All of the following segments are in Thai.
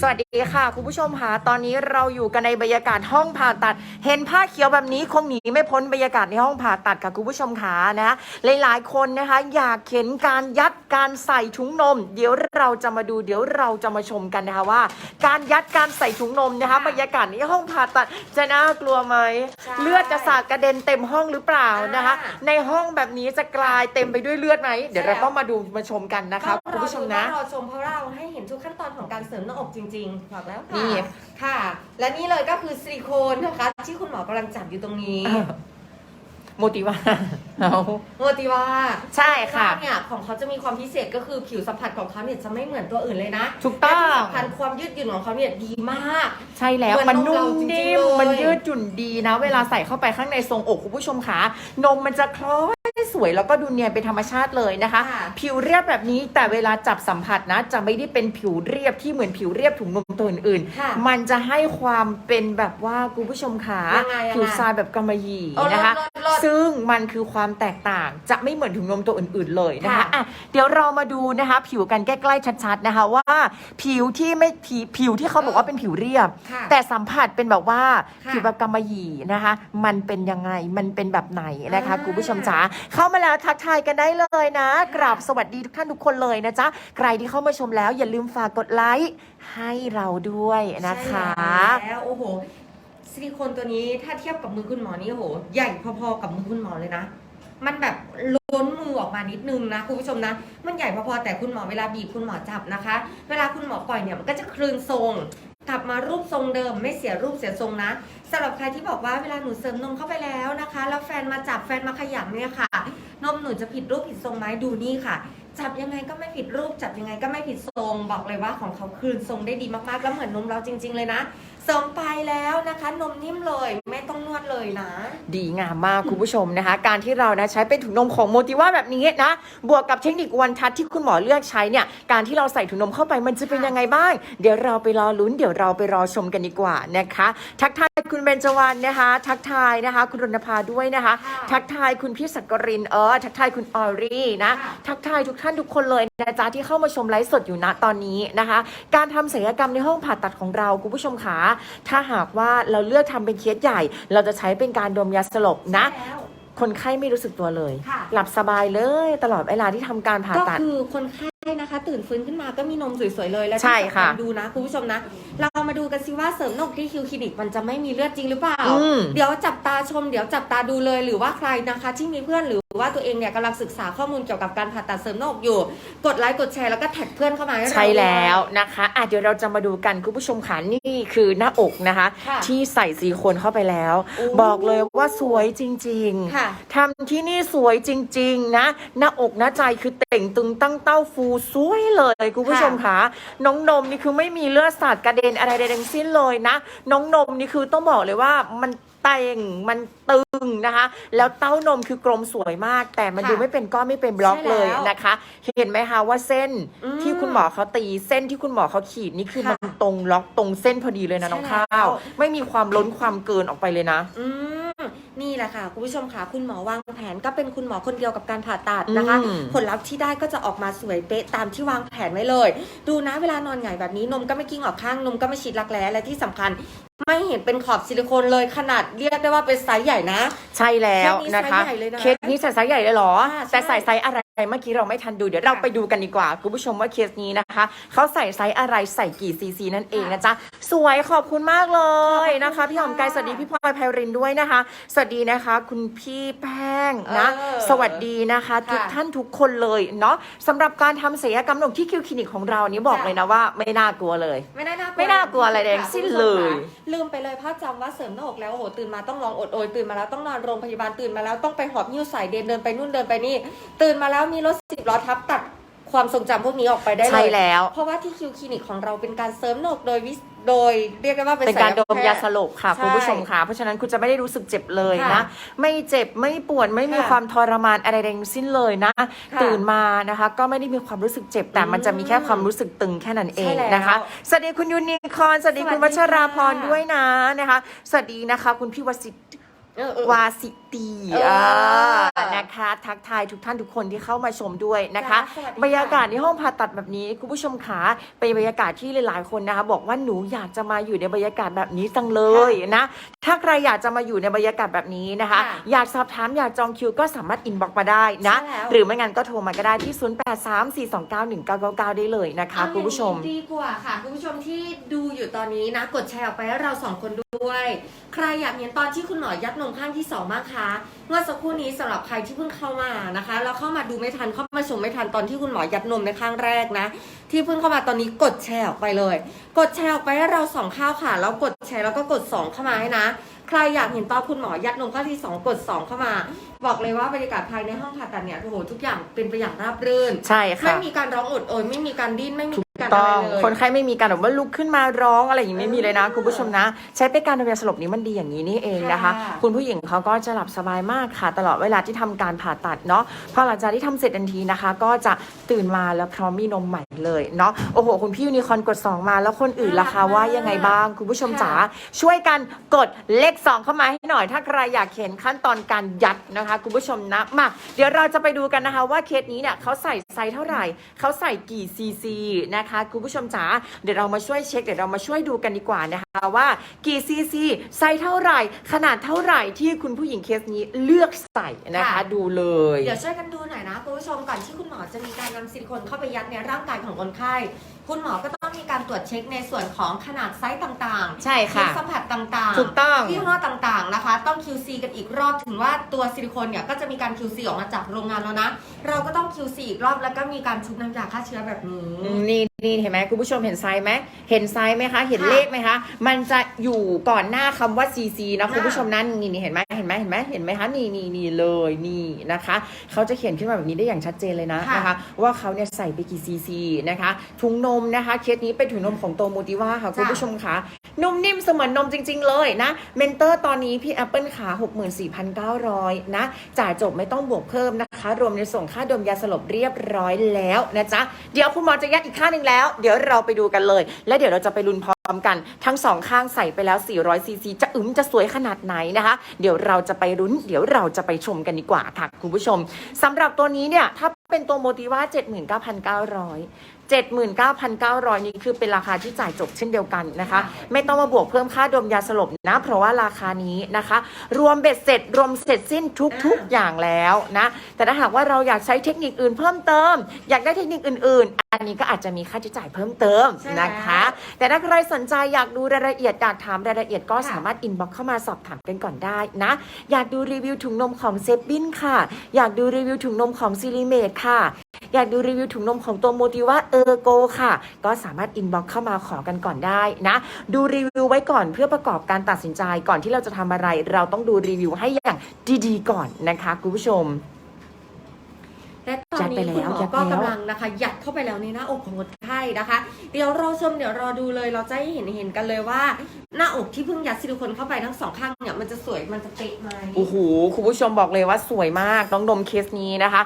สวัสดีค่ะ คุณผู้ชมค่ะตอนนี้เราอยู่กันในบรรยากาศห้องผ่าตัด เห็นผ้าเขียวแบบนี้คงหนีไม่พ้นบรรยากาศในห้องผ่าตัดค่ะคุณผู้ชมค่ะนะหลายๆ คนนะคะอยากเห็นการยัดการใส่ถุงนม เดี๋ยวเราจะมาดูเดี๋ยวเราจะมาชมกันนะคะว่า การยัดการใส่ถุงนมนะคะบรรยากาศในห้องผ่าตัดจะน่ากลัวไหมใช่เลือดจะสาดกระเด็นเต็มห้องหรือเปล่านะคะอ่าในห้องแบบนี้จะกลายเต็มไปด้วยเลือดไหมเดี๋ยวเราต้องมาดูมาชมกันนะคะคุณผู้ชมนะก็รอดูว่ารอชมเพราะเราให้เห็นทุกขั้นตอนของการเสริมหน้าอกจริงๆบอกแล้วค่ะนี่ ค่ะ และนี่เลยก็คือซิลิโคนนะคะ ที่คุณหมอกำลังจับอยู่ตรงนี้ โมติว่าเอาโมติว่าใช่ค่ะเนี่ยของเขาจะมีความพิเศษก็คือผิวสัมผัสของเขาเนี่ยจะไม่เหมือนตัวอื่นเลยนะถูกต้องและที่สำคัญความยืดหยุ่นของเขาเนี่ยดีมาก ใช่แล้วเหมืมันอนนมนุ่มเราจริงๆนิ่มเลยมันยืดหยุ่นดีนะ เวลาใส่เข้าไปข้างในทรงอกคุณผู้ชมขานมมันจะคล้อย สวยแล้วก็ดูเนียนเป็นธรรมชาติเลยนะคะ ค่ะผิวเรียบแบบนี้แต่เวลาจับสัมผัสนะ จะไม่ได้เป็นผิวเรียบที่เหมือนผิวเรียบถุงนมตัวอื่นค่ะๆมันจะให้ความเป็นแบบว่าคุณผู้ชมขายังไงยังไง ผิวทรายแบบกำมะหยี่เอานะคะลด ลดลดซึ่งมันคือความแตกต่างจะไม่เหมือนถุงนมตัวอื่นๆเลยนะคะค่ะอะเดี๋ยวเรามาดูนะคะ ผิวกันใกล้ๆชัดๆนะคะว่าผิวที่ไม่ผิวผิวที่เขาบอกว่าเป็นผิวเรียบ ค่ะแต่สัมผัสเป็นแบบว่าค่ะผิวแบบกำมะหยี่นะคะ มันเป็นยังไงมันเป็นแบบไหนนะคะอ่า คุณผู้ชมจ๋าเข้ามาแล้วทักทายกันได้เลยนะ กราบสวัสดีทุกท่านทุกคนเลยนะจ๊ะใครที่เข้ามาชมแล้วอย่าลืมฝากกดไลค์ให้เราด้วยนะคะ ใช่แล้วโอ้โห ซิลิโคนตัวนี้ถ้าเทียบกับมือคุณหมอนี่โอ้โห ใหญ่พอๆกับมือคุณหมอเลยนะ มันแบบล้นมือออกมานิดนึงนะคุณผู้ชมนะ มันใหญ่พอๆแต่คุณหมอเวลาบีบคุณหมอจับนะคะ เวลาคุณหมอปล่อยเนี่ยมันก็จะคลืนทรงกลับมารูปทรงเดิมไม่เสียรูปเสียทรงนะสำหรับใครที่บอกว่าเวลาหนูเสริมนมเข้าไปแล้วนะคะ แล้วแฟนมาจับแฟนมาขยำเนี่ยค่ะ นมหนูจะผิดรูปผิดทรงไหมดูนี่ค่ะ จับยังไงก็ไม่ผิดรูปจับยังไงก็ไม่ผิดทรงบอกเลยว่าของเขาคืนทรงได้ดีมากๆ แล้วเหมือนนมเราจริง ๆ เลยนะเสริมไปแล้วนะคะ นมนิ่มเลยไม่ต้องนวดเลยนะ ดีงามมากคุณผู้ชมนะคะ การที่เรานะใช้เป็นถุงนมของโมติว่าแบบนี้นะบวกกับเทคนิควันทัศที่คุณหมอเลือกใช้เนี่ยการที่เราใส่ถุงนมเข้าไปมันจะเป็นยังไงบ้าง เดี๋ยวเราไปรอลุ้นเดี๋ยวเราไปรอชมกันดีกว่านะคะ ทักทายคุณเบญจวรรณนะคะ ทักทายนะคะ คุณรณภาด้วยนะคะค่ะทักทายคุณพี่สักกรินเออทักทายคุณออรี่นะค่ะทักทายทุกท่านทุกคนเลยนะจ๊ะที่เข้ามาชมไลฟ์สดอยู่ณตอนนี้นะคะ การทำศัลยกรรมในห้องผ่าตัดของเราคุณผู้ชมขาถ้าหากว่าเราเลือกทำเป็นเคสใหญ่ เราจะใช้เป็นการดมยาสลบนะใช่แล้วคนไข้ไม่รู้สึกตัวเลยค่ะหลับสบายเลยตลอดเวลาที่ทำการผ่าก็ตัดคือคนไข้นะคะ ตื่นฟื้นขึ้นมาก็มีนมสวยๆเลยแล้วใช่ที่สำค่ะดูนะคุณผู้ชมนะ เรามาดูกันสิว่าเสริมหนกที่คิวคลินิกมันจะไม่มีเลือดจริงหรือเปล่าอืมเดี๋ยวจับตาชมเดี๋ยวจับตาดูเลยหรือว่าใครนะคะ ที่มีเพื่อนหรือ ว่าตัวเองเนี่ยกำลังศึกษาข้อมูลเกี่ยวกับการผ่าตัดเสริมหน้าอกอยู่ กดไลค์กดแชร์แล้วก็แท็กเพื่อนเข้ามาให้เราใช่แล้วด้วยนะคะอะเดี๋ยวเราจะมาดูกันคุณผู้ชมค่ะนี่คือหน้าอกนะคะ ค่ะ ที่ใส่ซิลิโคนเข้าไปแล้ว โอ้บอกเลยว่าสวยจริงๆค่ะทำที่นี่สวยจริง ๆ นะ หน้าอกหน้าใจคือเต่งตึงตั้งเต้าฟูสวยเลยคุณผู้ชมค่ะน้องนมนี่คือไม่มีเลือดสาดกระเด็นอะไรใดทั้งสิ้นเลยนะ น้องนมนี่คือต้องบอกเลยว่ามัน เต่งมันตึงนะคะ แล้วเต้านมคือกลมสวยมาก แต่มันค่ะดูไม่เป็นก้อนไม่เป็นบล็อกใช่แล้วเลยนะคะ เห็นไหมคะว่าเส้นอืมที่คุณหมอเขาตี เส้นที่คุณหมอเขาขีดนี่คือค่ะมันตรงล็อกตรงเส้นพอดีเลยนะน้องใช่ข้าแล้ววไม่มีความล้นความเกินออกไปเลยนะ อืมนี่แหละค่ะ คุณผู้ชมค่ะ คุณหมอวางแผนก็เป็นคุณหมอคนเดียวกับการผ่าตัดนะคะ อืม ผลลัพธ์ที่ได้ก็จะออกมาสวยเป๊ะตามที่วางแผนไว้เลย ดูนะเวลานอนหงายแบบนี้นมก็ไม่กิ้งออกข้างนมก็ไม่ชิดรักแร้และที่สำคัญ ไม่เห็นเป็นขอบซิลิโคนเลยขนาดเรียกได้ว่าเป็นไซส์ใหญ่นะ ใช่แล้วเคสนี้นะคะไซส์ใหญ่เลยนะเคสนี้ใส่ไซส์ใหญ่เลยเหรอ อ่าใช่ แต่ใส่ไซส์อะไรเมื่อกี้เราไม่ทันดูเดี๋ยวเราค่ะไปดูกันดีกว่าคุณผู้ชมว่าเคสนี้นะคะเขาใส่ไซส์อะไรใส่กี่ซีซีนั่นเองนะจ๊ะสวยขอบคุณมากเลยนะคะ พี่หอมไกลสวัสดีพี่พลอยไพรินด้วยนะคะ สวัสดีนะคะ คุณพี่แป้งนะ เออสวัสดีนะคะ ค่ะทุกท่านทุกคนเลยเนาะสำหรับการทำศัลยกรรมหนกที่คิวคลินิกของเรานี่บอกค่ะ เลยนะว่าไม่น่ากลัวเลย ไม่ได้น่ากลัวไม่น่ากลัวอะไรแดงสิ้นเลยคุณผู้ชมค่ะลืมไปเลยภาพจำว่าเสริมหน้าอกแล้วโอ้โหตื่นมาต้องร้องอดโอยตื่นมาแล้วต้องนอนโรงพยาบาลตื่นมาแล้วต้องไปหอบนิ้วสายเดินเดินไปนู่นเดินไปนี่ ตื่นมาแล้วมีรถสิบล้อทับตัด ความทรงจำพวกนี้ออกไปได้เลย ใช่แล้ว เพราะว่าที่คิวคลินิกของเราเป็นการเสริมหน้าอกโดยวิสโดยเรียกได้ว่าเป็นเป็นการดมยาสศัลลบค่ะ ใช่ คุณผู้ชมค่ะ เพราะฉะนั้นคุณจะไม่ได้รู้สึกเจ็บเลยนะ ค่ะไม่เจ็บไม่ปวดไม่มีค่ะความทรมานอะไรทั้งสิ้นเลยนะค่ะตื่นมานะคะ ก็ไม่ได้มีความรู้สึกเจ็บแต่มันจะมีแค่ความรู้สึกตึงแค่นั้นเองใช่แล้วนะคะสวัสดีคุณยูนิคอร์นสวัสดีสวัสดีคุณวัชราพรค่ะ ด้วยนะนะคะสวัสดีนะคะ คุณพี่วสิตเออเออ วาสิ ติตีเอออ่านะคะ ทักทายทุกท่านทุกคนที่เข้ามาชมด้วยนะคะจ้าสวัสดีค่ะบรรยากาศในห้องผ่าตัดแบบนี้คุณผู้ชมขาเป็นบรรยากาศที่หลาย ๆ คนนะคะบอกว่าหนูอยากจะมาอยู่ในบรรยากาศแบบนี้จังเลยนะ ถ้าใครอยากจะมาอยู่ในบรรยากาศแบบนี้นะคะค่ะอยากสอบถามอยากจองคิวก็สามารถอินบ็อกมาได้นะใช่แล้วหรือไม่งั้นก็โทรมาก็ได้ที่ 0834291999 ได้เลยนะคะเอาคุณผู้ชมอย่างนี้ดีกว่าค่ะคุณผู้ชมที่ดูอยู่ตอนนี้นะกดแชร์ออกไปให้เราสองคนด้วย ใครอยากเห็นตอนที่คุณหมอยัดนมข้างที่สองบ้างคะเมื่อสักครู่นี้สำหรับใครที่เพิ่งเข้ามานะคะ แล้วเข้ามาดูไม่ทันเข้ามาชมไม่ทันตอนที่คุณหมอยัดนมในข้างแรกนะ ที่เพิ่งเข้ามาตอนนี้กดแชร์ออกไปเลย กดแชร์ออกไปให้เราสองข้าวค่ะ แล้วกดแชร์แล้วก็กดสองเข้ามาให้นะ ใครอยากเห็นตอนคุณหมอยัดนมข้างที่สองกดสองเข้ามา บอกเลยว่าบรรยากาศภายในห้องผ่าตัดเนี่ยโอ้โหทุกอย่างเป็นไปอย่างราบรื่นใช่ไม่ค่ะมีการร้องอดโอยไม่มีการดิ้นไม่มีการ ต้อะอไรงเลยคนไข้ไม่มีการแบบว่าลุกขึ้นมาร้องอะไรอย่างนี้ไม่มีเลยนะ คุณผู้ชมนะ ใช้เป็นการดมยาสลบนี้มันดีอย่างนี้นี่เองนะคะค่ะคุณผู้หญิงเขาก็จะหลับสบายมากค่ะ ตลอดเวลาที่ทำการผ่าตัดเนาะพอหลังจากที่ทำเสร็จทันทีนะคะ ก็จะตื่นมาแล้วพร้อมมีนมใหม่เลยเนาะโอ้โห คุณพี่ยูนิคอร์นกด 2 มาแล้วคนอื่นล่ะคะว่ายังไงบ้างคุณผู้ชมจ๋าช่วยกันกดเลข 2 เข้ามาให้หน่อย ถ้าใครอยากเห็นขั้นตอนการยัดนะคะ คุณผู้ชมนะมาเดี๋ยวเราจะไปดูกันนะคะว่าเคสนี้เนี่ยเขาใส่ไซส์เท่าไหร่เขาใส่กี่ซีซีนะคะคุณผู้ชมจ๋าเดี๋ยวเรามาช่วยเช็คเดี๋ยวเรามาช่วยดูกันดีกว่านะคะว่ากี่ซีซีไซส์เท่าไหร่ ขนาดเท่าไหร่ที่คุณผู้หญิงเคสนี้เลือกใส่นะคะ ค่ะ ดูเลย เดี๋ยวช่วยกันดูหน่อยนะคุณผู้ชมก่อนที่คุณหมอจะมีการนำซิลิโคนเข้าไปยัดในร่างกายของคนไข้ คุณหมอก็ต้องมีการตรวจเช็คในส่วนของขนาดไซส์ต่างๆใช่ที่ค่ะ สัมผัสต่างๆถูกต้อง ยี่ห้อต่างๆนะคะ ต้อง QC กันอีกรอบถึงว่าตัวซิลิโคนเนี่ยก็จะมีการ QC ออกมาจากโรงงานแล้วนะ เราก็ต้อง QC อีกรอบแล้วก็มีการชุบน้ำยาฆ่าเชื้อแบบนี้อืมนี่ นี่เห็นไหมคุณผู้ชมเห็นไซส์ไหมเห็นไซส์ไหมคะเห็นค่ะเลขไหมคะมันจะอยู่ก่อนหน้าคำว่า CC นะค่ะคุณผู้ชมนั่นนี่นี่เห็นไหมเห็นไหมเห็นไหมเห็นไหมคะนี่นี่นี่เลยนี่นะคะเขาจะเขียนขึ้นมาแบบนี้ได้อย่างชัดเจนเลยนะค่ะนะคะว่าเขาเนี่ยใส่ไปกี่ CC นะคะถุงนมนะคะเคสนี้เป็นถุงนมของโตโมติว่าค่ะคุณผู้ชมคะ นุ่มนิ่มเสมือนนมจริง ๆ เลยนะ เมนเตอร์ตอนนี้พี่แอปเปิลขา64,900 นะ จ่ายจบไม่ต้องบวกเพิ่มนะคะ รวมในส่งค่าดมยาสลบเรียบร้อยแล้วนะจ๊ะ เดี๋ยวคุณหมอจะยัดอีกข้าหนึ่งแล้ว เดี๋ยวเราไปดูกันเลย แล้วเดี๋ยวเราจะไปลุ้นพร้อมกันทั้งสองข้างใส่ไปแล้ว 400ซีซีจะอึมจะสวยขนาดไหนนะคะ เดี๋ยวเราจะไปลุ้น เดี๋ยวเราจะไปชมกันดีกว่าค่ะคุณผู้ชมสำหรับตัวนี้เนี่ยถ้าเป็นตัวโมติว่า 79,900 79,900 นี่คือเป็นราคาที่จ่ายจบเช่นเดียวกันนะคะ ไม่ต้องมาบวกเพิ่มค่าดมยาสลบนะ เพราะว่าราคานี้นะคะ รวมเบ็ดเสร็จ รวมเสร็จสิ้นทุกๆอย่างแล้วนะ แต่ถ้าหากว่าเราอยากใช้เทคนิคอื่นเพิ่มเติม อยากได้เทคนิคอื่น ๆ อันนี้ก็อาจจะมีค่าใช้จ่ายเพิ่มเติมใช่แล้วนะคะ แต่ถ้าใครสนใจอยากดูรายละเอียดอยากถามรายละเอียดก็ค่ะสามารถอินบ็อกเข้ามาสอบถามกันก่อนได้นะ อยากดูรีวิวถุงนมของเซฟบินค่ะ อยากดูรีวิวถุงนมของซิลิเมดค่ะ อยากดูรีวิวถุงนมของตัวโมติว่าเออโกค่ะ ก็สามารถอินบ็อกเข้ามาขอกันก่อนได้นะ ดูรีวิวไว้ก่อนเพื่อประกอบการตัดสินใจก่อนที่เราจะทำอะไร เราต้องดูรีวิวให้อย่างดีๆ ก่อนนะคะคุณผู้ชมและตอนยัดไปนี้แล้วคุณหมยัอดก็แล้วกำลังนะคะยัดเข้าไปแล้วในหน้าอกของคนไข้นะคะ เดี๋ยวรอชมเดี๋ยวรอดูเลยเราจะให้เห็นเห็นกันเลยว่า หน้าอกที่เพิ่งยัดซิลิโคนเข้าไปทั้งสองข้างเนี่ยมันจะสวยมันจะเป๊ะไหมโอ้โหคุณผู้ชมบอกเลยว่าสวยมากน้องนมเคสนี้นะคะ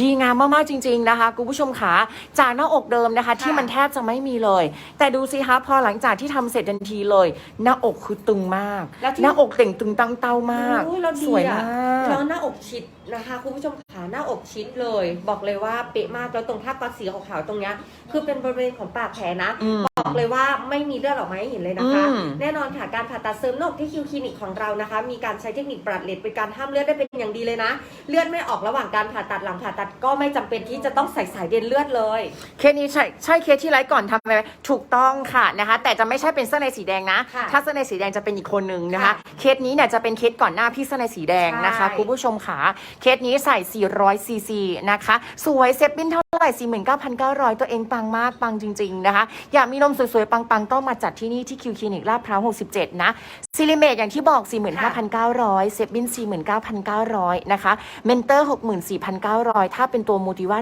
ดีงามมากๆจริง ๆนะคะคุณผู้ชมขาจากหน้าอกเดิมนะคะ ที่มันแทบจะไม่มีเลย แต่ดูสิคะพอหลังจากที่ทำเสร็จทันทีเลย หน้าอกคือตึงมากแล้วที่หน้าอกเต่งตึงตั้งเต้ามากโอ้แล้วดีสวยอะมากแล้วหน้าอกชิดนะคะคุณผู้ชมขาหน้าอกชิดเลย บอกเลยว่าเป๊ะมากแล้วตรงภาพก๊อตสีขาวๆตรงเนี้ยคือเป็นบริเวณของปากแผลนะอืม บอกเลยว่าไม่มีเลือดออกมาให้เห็นเลยนะคะ อืม แน่นอนค่ะการผ่าตัดเสริมหน้าอกที่คิวคลินิกของเรานะคะ มีการใช้เทคนิคปรัดเลดเป็นการห้ามเลือดได้เป็นอย่างดีเลยนะ เลือดไม่ออกระหว่างการผ่าตัดหลังผ่าตัดก็ไม่จำเป็นที่จะต้องใส่สายเดินเลือดเลย เคสนี้ใช่ใช่เคสที่ไลฟ์ก่อนทำไหมถูกต้องค่ะนะคะ แต่จะไม่ใช่เป็นเสื้อในสีแดงนะ ค่ะถ้าเสื้อในสีแดงจะเป็นอีกคนนึงนะคะ ค่ะเคสนี้เนี่ยจะเป็นเคสก่อนหน้าพี่เสื้อในสีแดงนะคะใช่ คุณผู้ชมขาเคสนี้ใส่ 400 ซีซีนะคะ สวยเซฟบินเท่าไหร่ 49,900 ตัวเองปังมากปังจริง ๆนะคะ อยากมีนมสวยๆ ปังๆ ต้องมาจัดที่นี่ที่คิวคลินิกลาดพร้าว 67 นะซิลิเมตอย่างที่บอก 45,900 เซฟบิน 49,900 นะคะ เมนเตอร์ 64,900 ถ้าเป็นตัวโมติว่า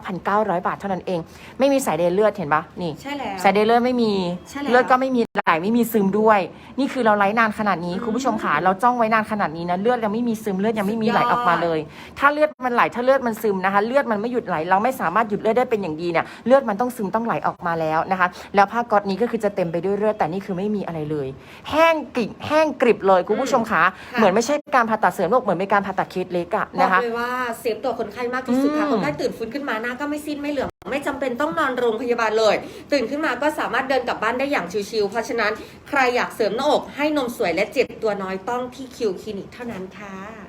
79,900 บาทเท่านั้นเอง ไม่มีสายเดนเลือดเห็นปะนี่ ใช่แล้ว สายเดนเลือดไม่มีใช่แล้วเลือดก็ไม่มีไหลไม่มีซึมด้วย นี่คือเราไลฟ์นานขนาดนี้อืมคุณผู้ชมขาเราจ้องไว้นานขนาดนี้นะเลือดยังไม่มีซึมเลือดยังไม่มีไหลสุดยอดออกมาเลย ถ้าเลือดมันไหลถ้าเลือดมันซึมนะคะ เลือดมันไม่หยุดไหลเราไม่สามารถหยุดเลือดได้เป็นอย่างดีเนี่ยเลือดมันต้องซึมต้องไหลออกมาแล้วนะคะแล้วผ้าก๊อตนี้ก็คือจะเต็มไปด้วยเลือดแต่นี่คือไม่มีอะไรเลย แห้งกริบแห้งกริบเลยคุณผู้ชมขาค่ะเหมือนไม่ใช่การผ่าตัดเสริมโรคเหมือนเป็นการผ่าตัดเคสเล็กอะบอนะกคะเลยว่าเซฟตัวคนไข้มากที่สุดค่ะอืมคนไข้ตื่นฟื้นขึ้นมาหน้าก็ไม่ซีดไม่เหลืองไม่จำเป็นต้องนอนโรงพยาบาลเลย ตื่นขึ้นมาก็สามารถเดินกลับบ้านได้อย่างชิวๆเพราะฉะนั้นใครอยากเสริมหน้าอกให้นมสวยและเจ็บตัวน้อยต้องที่คิวคลินิกเท่านั้นค่ะ